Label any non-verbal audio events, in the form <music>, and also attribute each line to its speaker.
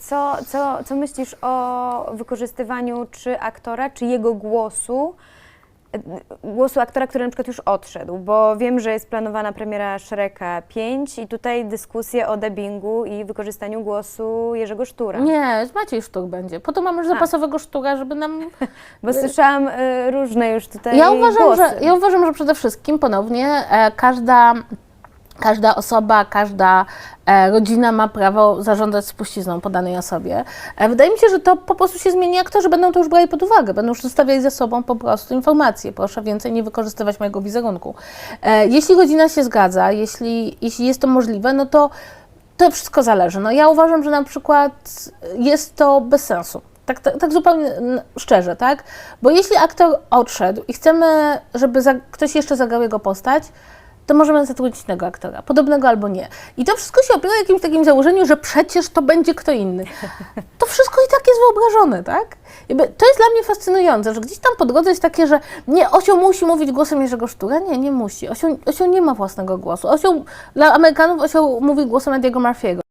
Speaker 1: Co, co, co myślisz o wykorzystywaniu czy aktora, czy jego głosu, głosu aktora, który na przykład już odszedł? Bo wiem, że jest planowana premiera Shreka 5 i tutaj dyskusje o dubbingu i wykorzystaniu głosu Jerzego Sztura.
Speaker 2: Nie, Maciej Sztuk będzie. Po to mamy już zapasowego sztuka, żeby nam... <laughs>
Speaker 1: Bo słyszałam y, różne już tutaj
Speaker 2: Ja uważam,
Speaker 1: głosy.
Speaker 2: że, ja uważam, że przede wszystkim ponownie e, każda, każda osoba, każda e, rodzina ma prawo zarządzać spuścizną po danej osobie. E, wydaje mi się, że to po prostu się zmieni. Aktorzy będą to już brali pod uwagę, będą już zostawiali ze sobą po prostu informacje. Proszę więcej nie wykorzystywać mojego wizerunku. E, jeśli rodzina się zgadza, jeśli, jeśli jest to możliwe, no to to wszystko zależy. No ja uważam, że na przykład jest to bez sensu. Tak, tak, tak zupełnie szczerze, tak? Bo jeśli aktor odszedł i chcemy, żeby za, ktoś jeszcze zagrał jego postać, to możemy zatrudnić innego aktora, podobnego albo nie. I to wszystko się opiera jakimś takim założeniu, że przecież to będzie kto inny. <laughs> To wszystko i tak jest wyobrażone, tak? Jakby to jest dla mnie fascynujące, że gdzieś tam po drodze jest takie, że nie, Osioł musi mówić głosem Jerzego Sztura. Nie, nie musi. Osioł, Osioł nie ma własnego głosu. Osioł, dla Amerykanów Osioł mówi głosem Ediego Murphy'ego.